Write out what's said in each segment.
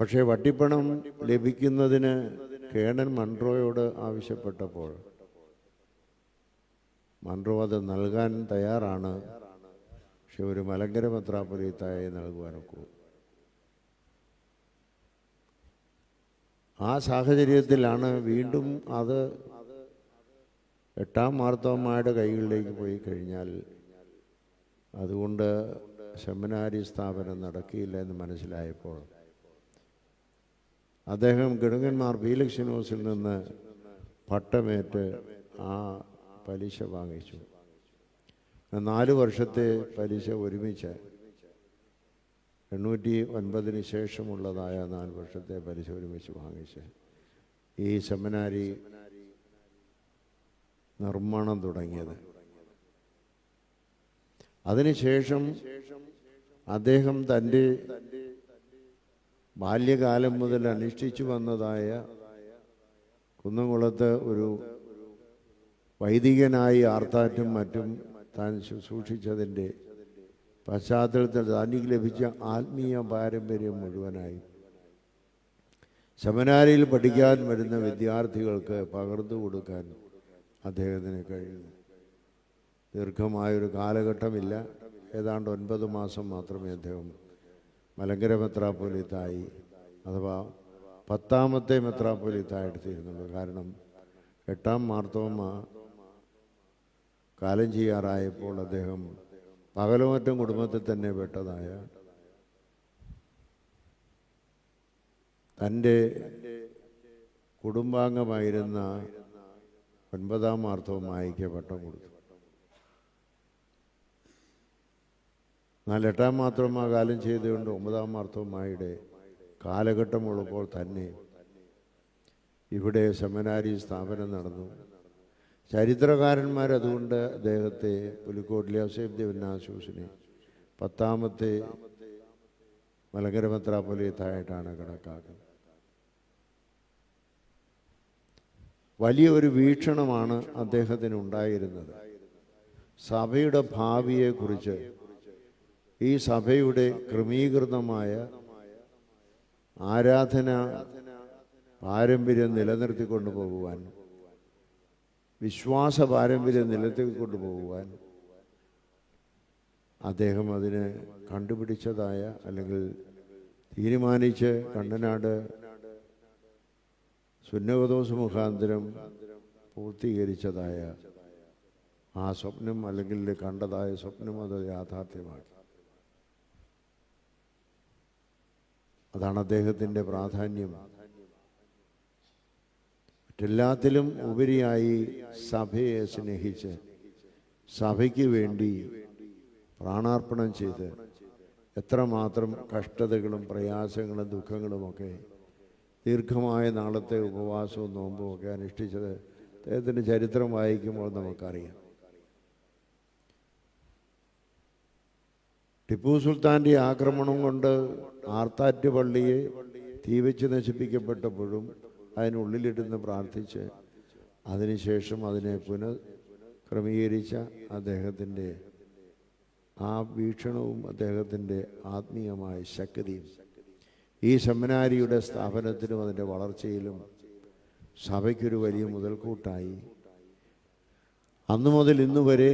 പക്ഷേ വട്ടിപ്പണം ലഭിക്കുന്നതിന് കേണൻ മൺട്രോയോട് ആവശ്യപ്പെട്ടപ്പോൾ മൺട്രോ അത് നൽകാൻ തയ്യാറാണ്. പക്ഷെ ഒരു മലങ്കര പത്രാപുരത്തായി നൽകുവാനൊക്കൂ. ആ സാഹചര്യത്തിലാണ് വീണ്ടും അത് എട്ടാം മാർത്തോമ്മയുടെ കൈകളിലേക്ക് പോയി കഴിഞ്ഞാൽ അതുകൊണ്ട് സെമിനാരി സ്ഥാപനം നടക്കിയില്ല എന്ന് മനസ്സിലായപ്പോൾ അദ്ദേഹം ഗണുങ്ങന്മാർ ഹൗസിൽ നിന്ന് പട്ടമേറ്റ് ആ പലിശ വാങ്ങിച്ചു. നാല് വർഷത്തെ പലിശ ഒരുമിച്ച് എണ്ണൂറ്റി ഒൻപതിന് ശേഷമുള്ളതായ നാല് വർഷത്തെ പലിശ ഒരുമിച്ച് വാങ്ങിച്ച് ഈ സെമിനാരി നിർമ്മാണം തുടങ്ങിയത്. അതിനുശേഷം അദ്ദേഹം തന്റെ ബാല്യകാലം മുതൽ അനുഷ്ഠിച്ചു വന്നതായ കുന്നംകുളത്ത് ഒരു വൈദികനായി ആർത്താറ്റും മറ്റും താൻ ശുശ്രൂഷിച്ചതിന്റെ പശ്ചാത്തലത്തിൽ തനിക്ക് ലഭിച്ച ആത്മീയ പാരമ്പര്യം മുഴുവനായി. സെമിനാരിയിൽ പഠിക്കാൻ വരുന്ന വിദ്യാർത്ഥികൾക്ക് പകർന്നു കൊടുക്കാൻ അദ്ദേഹത്തിന് കഴിയുന്നു ദീർഘമായൊരു കാലഘട്ടമില്ല. ഏതാണ്ട് ഒൻപത് മാസം മാത്രമേ അദ്ദേഹം മലങ്കര മെത്രാപ്പൊലിത്തായി അഥവാ പത്താമത്തെ മെത്രാപ്പൊലിത്തായിട്ട് തീരുന്നുള്ളൂ കാരണം എട്ടാം മാർത്തോമ കാലം ചെയ്യാറായപ്പോൾ അദ്ദേഹം പകലുമറ്റം കുടുംബത്തിൽ തന്നെ പെട്ടതായ തന്റെ കുടുംബാംഗമായിരുന്ന ഒൻപതാം മാർത്തോമായിക്ക് പട്ടം കൊടുത്തു. എന്നാൽ എട്ടാം മാത്രം ആ കാലം ചെയ്തുകൊണ്ട് ഒമ്പതാം മാർത്തവുമായിടെ കാലഘട്ടമുള്ളപ്പോൾ തന്നെ ഇവിടെ സെമിനാരി സ്ഥാപനം നടന്നു. ചരിത്രകാരന്മാർ അതുകൊണ്ട് അദ്ദേഹത്തെ പുലിക്കോട്ടിലെ അസേബ് ദേവനാശൂസിനെ പത്താമത്തെ മലങ്കര മെത്രാപ്പൊലിയത്തായിട്ടാണ് കണക്കാക്കുന്നത്. വലിയ ഒരു വീക്ഷണമാണ് അദ്ദേഹത്തിന് ഉണ്ടായിരുന്നത് സഭയുടെ ഭാവിയെക്കുറിച്ച് ഈ സഭയുടെ ക്രമീകൃതമായ ആരാധന പാരമ്പര്യം നിലനിർത്തിക്കൊണ്ടു പോകുവാൻ വിശ്വാസ പാരമ്പര്യം നിലനിർത്തിക്കൊണ്ടു പോകുവാൻ അദ്ദേഹം അതിന് കണ്ടുപിടിച്ചതായ അല്ലെങ്കിൽ തീരുമാനിച്ച് കണ്ണനാട് സുന്നകദോസ് മുഖാന്തരം പൂർത്തീകരിച്ചതായ ആ സ്വപ്നം അല്ലെങ്കിൽ കണ്ടതായ സ്വപ്നം അത് യാഥാർത്ഥ്യമാക്കി. അതാണ് അദ്ദേഹത്തിന്റെ പ്രാധാന്യം. മറ്റെല്ലാത്തിലും ഉപരിയായി സഭയെ സ്നേഹിച്ച് സഭയ്ക്ക് വേണ്ടി പ്രാണാർപ്പണം ചെയ്ത് എത്രമാത്രം കഷ്ടതകളും പ്രയാസങ്ങളും ദുഃഖങ്ങളുമൊക്കെ ദീർഘമായ നാളത്തെ ഉപവാസവും നോമ്പും ഒക്കെ അനുഷ്ഠിച്ചത് അദ്ദേഹത്തിന്റെ ചരിത്രം വായിക്കുമ്പോൾ നമുക്കറിയാം. ടിപ്പു സുൽത്താന്റെ ആക്രമണം കൊണ്ട് ആർത്താറ്റ് പള്ളിയെ തീവച്ച് നശിപ്പിക്കപ്പെട്ടപ്പോഴും അതിനുള്ളിലിരുന്ന് പ്രാർത്ഥിച്ച് അതിനുശേഷം അതിനെ പുനഃ ക്രമീകരിച്ച അദ്ദേഹത്തിന്റെ ആ വീക്ഷണവും അദ്ദേഹത്തിന്റെ ആത്മീയമായ ശക്തിയും ഈ സെമിനാരിയുടെ സ്ഥാപനത്തിലും അതിന്റെ വളർച്ചയിലും സഭയ്ക്കൊരു വലിയ മുതൽക്കൂട്ടായി. അന്നു മുതൽ ഇന്നു വരെ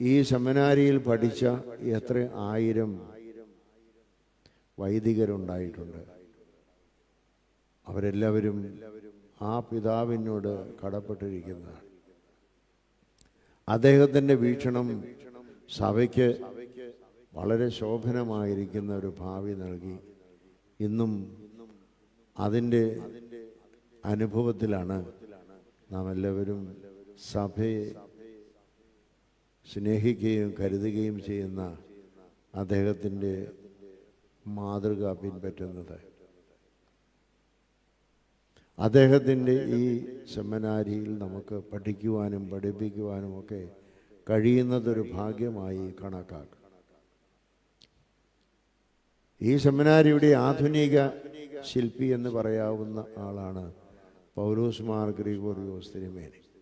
ഈ സെമിനാരിയിൽ പഠിച്ച എത്ര ആയിരം വൈദികരുണ്ടായിട്ടുണ്ട്. അവരെല്ലാവരും ആ പിതാവിനോട് കടപ്പെട്ടിരിക്കുന്നതാണ്. അദ്ദേഹത്തിന്റെ വീക്ഷണം സഭയ്ക്ക് വളരെ ശോഭനമായിരിക്കുന്ന ഒരു ഭാവി നൽകി. ഇന്നും അതിന്റെ അനുഭവത്തിലാണ് നാം എല്ലാവരും സഭയെ സ്നേഹിക്കുകയും കരുതുകയും ചെയ്യുന്ന അദ്ദേഹത്തിന്റെ മാതൃക പിൻപറ്റുന്നത്. അദ്ദേഹത്തിന്റെ ഈ സെമിനാരിയിൽ നമുക്ക് പഠിക്കുവാനും പഠിപ്പിക്കുവാനും ഒക്കെ കഴിയുന്നതൊരു ഭാഗ്യമായി കണക്കാക്കും. ഈ സെമിനാരിയുടെ ആധുനിക ശില്പി എന്ന് പറയാവുന്ന ആളാണ് പൗലോസ് മാർ ഗ്രിഗോറിയോസ് തിരുമേനി.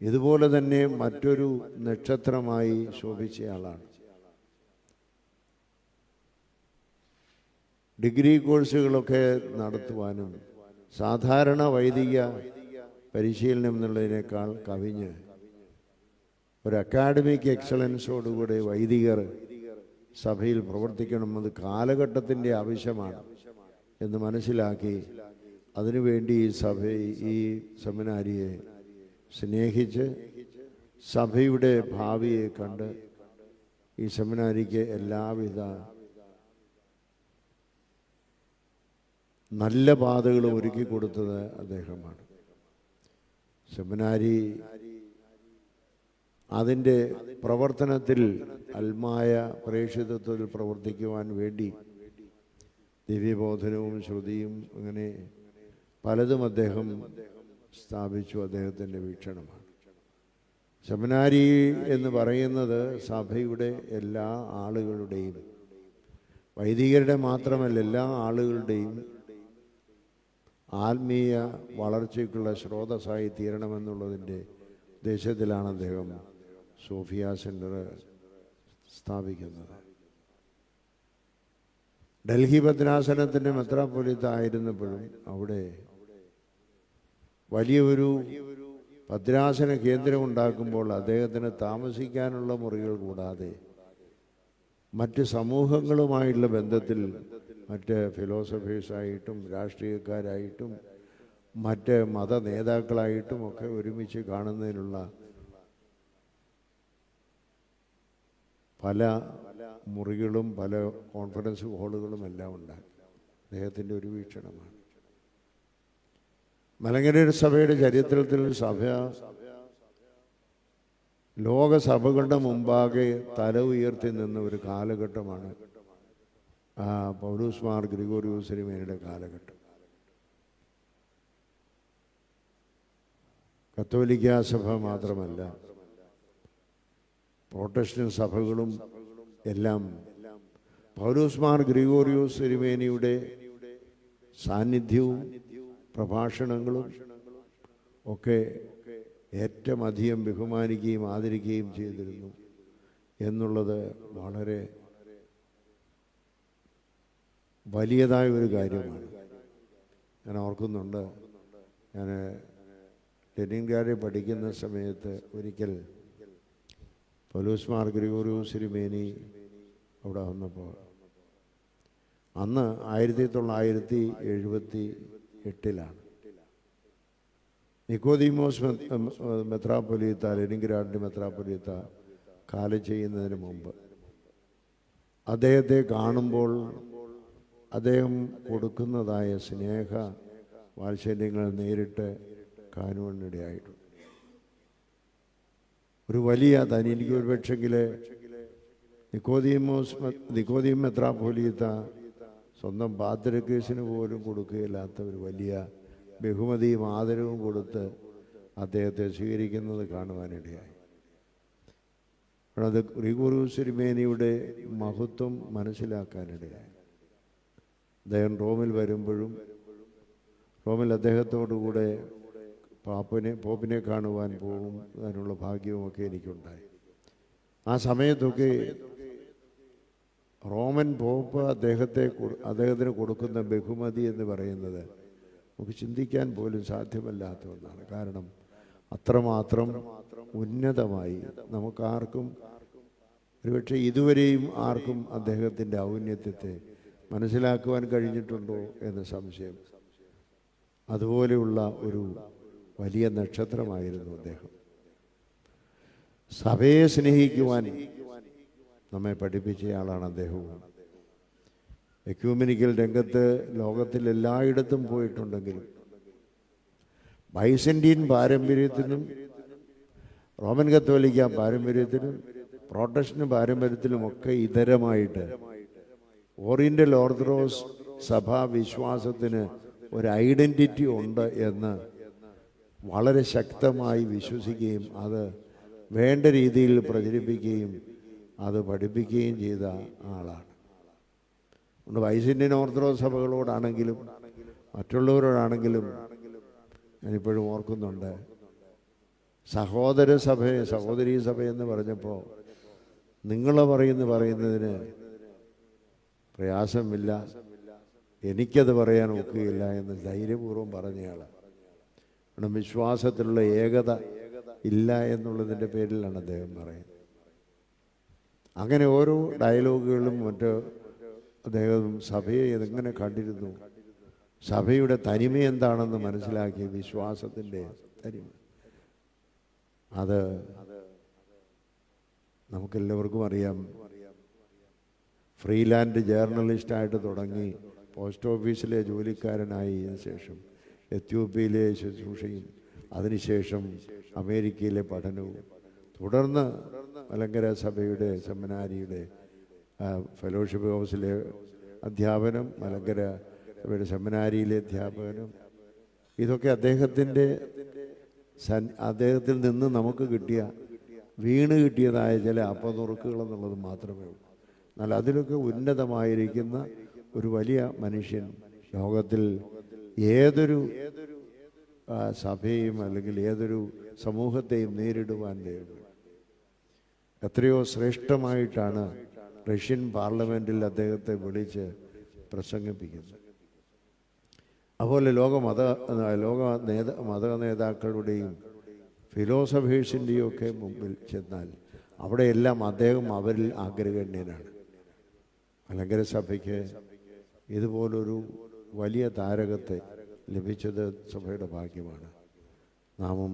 ഇതുപോലെ തന്നെ മറ്റൊരു നക്ഷത്രമായി ശോഭിച്ചയാളാണ് ഡിഗ്രി കോഴ്സുകളൊക്കെ നടത്തുവാനും സാധാരണ വൈദിക പരിശീലനം എന്നുള്ളതിനേക്കാൾ കവിഞ്ഞ് ഒരു അക്കാഡമിക് എക്സലൻസോടുകൂടി വൈദികർ സഭയിൽ പ്രവർത്തിക്കണമെന്നത് കാലഘട്ടത്തിന്റെ ആവശ്യമാണ് എന്ന് മനസ്സിലാക്കി അതിനുവേണ്ടി ഈ സഭ ഈ സെമിനാരിയെ സ്നേഹിച്ച് സഭയുടെ ഭാവിയെ കണ്ട് ഈ സെമിനാരിക്ക് എല്ലാവിധ നല്ല പാതകളും ഒരുക്കി കൊടുത്തത് അദ്ദേഹമാണ്. സെമിനാരി അതിന്റെ പ്രവർത്തനത്തിൽ അൽമായ പ്രേക്ഷിതത്വത്തിൽ പ്രവർത്തിക്കുവാൻ വേണ്ടി ദിവ്യബോധനവും ശ്രുതിയും അങ്ങനെ പലതും അദ്ദേഹം സ്ഥാപിച്ചു അദ്ദേഹത്തിന്റെ വീക്ഷണമാണ്. ശബനാരി എന്ന് പറയുന്നത് സഭയുടെ എല്ലാ ആളുകളുടെയും വൈദികരുടെ മാത്രമല്ല എല്ലാ ആളുകളുടെയും ആത്മീയ വളർച്ചയ്ക്കുള്ള സ്രോതസ്സായി തീരണമെന്നുള്ളതിന്റെ ഉദ്ദേശത്തിലാണ് അദ്ദേഹം സോഫിയ സെന്റർ സ്ഥാപിക്കുന്നത്. ഡൽഹി ഭദ്രാസനത്തിന്റെ മെത്രാപ്പൊലിത്ത ആയിരുന്നപ്പോഴും അവിടെ വലിയൊരു ഭദ്രാസന കേന്ദ്രം ഉണ്ടാക്കുമ്പോൾ അദ്ദേഹത്തിന് താമസിക്കാനുള്ള മുറികൾ കൂടാതെ മറ്റ് സമൂഹങ്ങളുമായുള്ള ബന്ധത്തിൽ മറ്റ് ഫിലോസഫേഴ്സായിട്ടും രാഷ്ട്രീയക്കാരായിട്ടും മറ്റ് മത നേതാക്കളായിട്ടും ഒക്കെ ഒരുമിച്ച് കാണുന്നതിനുള്ള പല മുറികളും പല കോൺഫറൻസ് ഹാളുകളും എല്ലാം ഉണ്ടാക്കി. അദ്ദേഹത്തിന്റെ ഒരു വീക്ഷണമാണ്. മലങ്കര സഭയുടെ ചരിത്രത്തിൽ സഭ ലോകസഭകളുടെ മുമ്പാകെ തല ഉയർത്തി നിന്ന ഒരു കാലഘട്ടമാണ് ആ പൗലൂസ് മാർ ഗ്രിഗോറിയോസ് സിനിമയുടെ കാലഘട്ടം. കത്തോലിക്ക സഭ മാത്രമല്ല പ്രൊട്ടസ്റ്റന്റ് സഭകളും എല്ലാം പൗലൂസ്മാർ ഗ്രിഗോറിയോസ് സിരിമേനിയുടെ സാന്നിധ്യവും പ്രഭാഷണങ്ങളും ഒക്കെ ഏറ്റവും അധികം ബഹുമാനിക്കുകയും ആദരിക്കുകയും ചെയ്തിരുന്നു എന്നുള്ളത് വളരെ വലിയതായ ഒരു കാര്യമാണ്. ഞാൻ ഓർക്കുന്നുണ്ട് ഞാൻ ലെനിൻഗ്രാഡിൽ പഠിക്കുന്ന സമയത്ത് ഒരിക്കൽ പൊലൂസ് മാർ ഗ്രിഗോറിയോസ് സിരിമേനി അവിടെ വന്നപ്പോൾ അന്ന് ആയിരത്തി തൊള്ളായിരത്തി എഴുപത്തി എട്ടിലാണ്. നിക്കോദീമോസ് മെത്രാപ്പൊലീത്ത ലെനിൻഗ്രാഡിന്റെ മെത്രാപ്പൊലീത്ത കാലം ചെയ്യുന്നതിന് മുമ്പ് അദ്ദേഹത്തെ കാണുമ്പോൾ അദ്ദേഹം കൊടുക്കുന്നതായ സ്നേഹ വാത്സല്യങ്ങൾ നേരിട്ട് കാണുവാനിടയായിട്ടുണ്ട് ഒരു വലിയ തനി എനിക്ക് ഒരു പക്ഷെങ്കിൽ നിക്കോദീമോസ് നിക്കോദിയം സ്വന്തം പാത്രക്കേസിന് പോലും കൊടുക്കുകയില്ലാത്ത ഒരു വലിയ ബഹുമതിയും ആദരവും കൊടുത്ത് അദ്ദേഹത്തെ സ്വീകരിക്കുന്നത് കാണുവാനിടയായി. അത് റിഗുറു സിരിമേനിയുടെ മഹത്വം മനസ്സിലാക്കാനിടയായി. അദ്ദേഹം റോമിൽ വരുമ്പോഴും റോമിൽ അദ്ദേഹത്തോടുകൂടെ പാപ്പിനെ പോപ്പിനെ കാണുവാൻ പോകും അതിനുള്ള ഭാഗ്യവുമൊക്കെ എനിക്കുണ്ടായി. ആ സമയത്തൊക്കെ റോമൻ പോപ്പ് അദ്ദേഹത്തെ അദ്ദേഹത്തിന് കൊടുക്കുന്ന ബഹുമതി എന്ന് പറയുന്നത് നമുക്ക് ചിന്തിക്കാൻ പോലും സാധ്യമല്ലാത്ത ഒന്നാണ്. കാരണം അത്രമാത്രം ഉന്നതമായി നമുക്കാർക്കും ഒരുപക്ഷെ ഇതുവരെയും ആർക്കും അദ്ദേഹത്തിന്റെ ഔന്നത്യത്തെ മനസ്സിലാക്കുവാൻ കഴിഞ്ഞിട്ടുണ്ടോ എന്ന സംശയം. അതുപോലെയുള്ള ഒരു വലിയ നക്ഷത്രമായിരുന്നു അദ്ദേഹം. സഭയെ സ്നേഹിക്കുവാൻ നമ്മെ പഠിപ്പിച്ചയാളാണ് അദ്ദേഹവും എക്യൂമിനിക്കൽ രംഗത്ത് ലോകത്തിൽ എല്ലായിടത്തും പോയിട്ടുണ്ടെങ്കിലും ബൈസന്റീൻ പാരമ്പര്യത്തിനും റോമൻ കത്തോലിക്ക പാരമ്പര്യത്തിനും പ്രോട്ടസ്റ്റന്റ് പാരമ്പര്യത്തിലുമൊക്കെ ഇതരമായിട്ട് ഓറിയന്റൽ ഓർത്തഡോക്സ് സഭാ വിശ്വാസത്തിന് ഒരു ഐഡന്റിറ്റി ഉണ്ട് എന്ന് വളരെ ശക്തമായി വിശ്വസിക്കുകയും അത് വേണ്ട രീതിയിൽ പ്രചരിപ്പിക്കുകയും അത് പഠിപ്പിക്കുകയും ചെയ്ത ആളാണ്. അതുകൊണ്ട് വൈസിന്റെ ഓർത്തഡോക്സ് സഭകളോടാണെങ്കിലും മറ്റുള്ളവരോടാണെങ്കിലും ഞാനിപ്പോഴും ഓർക്കുന്നുണ്ട്. സഹോദര സഭയെ സഹോദരി സഭ എന്ന് പറഞ്ഞപ്പോൾ നിങ്ങൾ പറയുന്ന പറയുന്നതിന് പ്രയാസമില്ല. എനിക്കത് പറയാൻ ഒക്കുകയില്ല എന്ന് ധൈര്യപൂർവം പറഞ്ഞയാളാണ് കാരണം വിശ്വാസത്തിലുള്ള ഏകത ഇല്ല എന്നുള്ളതിന്റെ പേരിലാണ് അദ്ദേഹം പറയുന്നത്. അങ്ങനെ ഓരോ ഡയലോഗുകളും മറ്റ് അദ്ദേഹം സഭയെ എങ്ങനെ കണ്ടിരുന്നു? സഭയുടെ തനിമ എന്താണെന്ന് മനസ്സിലാക്കി വിശ്വാസത്തിന്റെ തനിമ. അത് നമുക്കെല്ലാവർക്കും അറിയാം. ഫ്രീലാൻഡ് ജേർണലിസ്റ്റായിട്ട് തുടങ്ങി പോസ്റ്റ് ഓഫീസിലെ ജോലിക്കാരനായി ശേഷം എത്യോപ്യയിലെ ശുശ്രൂഷയും അതിനുശേഷം അമേരിക്കയിലെ പഠനവും. തുടർന്ന് മലങ്കര സഭയുടെ സെമിനാരിയുടെ ഫെലോഷിപ്പ് ഹൗസിലെ അധ്യാപനം മലങ്കര സഭയുടെ സെമിനാരിയിലെ അധ്യാപനം ഇതൊക്കെ അദ്ദേഹത്തിന്റെ സൻ അദ്ദേഹത്തിൽ നിന്ന് നമുക്ക് കിട്ടിയ വീണ് കിട്ടിയതായ ചില അപ്പനുറുക്കുകൾ എന്നുള്ളത് മാത്രമേ ഉള്ളൂ. എന്നാൽ അതിലൊക്കെ ഉന്നതമായിരിക്കുന്ന ഒരു വലിയ മനുഷ്യൻ ലോകത്തിൽ ഏതൊരു സഭയും അല്ലെങ്കിൽ ഏതൊരു സമൂഹത്തെയും നേരിടുവാൻ കഴിയും എത്രയോ ശ്രേഷ്ഠമായിട്ടാണ് റഷ്യൻ പാർലമെന്റിൽ അദ്ദേഹത്തെ വിളിച്ച് പ്രസംഗിപ്പിക്കുന്നത്. അതുപോലെ ലോക മത ലോക നേത മത നേതാക്കളുടെയും ഫിലോസഫേഴ്സിന്റെയും ഒക്കെ മുമ്പിൽ ചെന്നാൽ അവിടെയെല്ലാം അദ്ദേഹം അവരിൽ ആഗ്രഹണ്യനാണ്. അലങ്കര സഭയ്ക്ക് ഇതുപോലൊരു വലിയ താരകത്തെ ലഭിച്ചത് സഭയുടെ ഭാഗ്യമാണ്. നാമും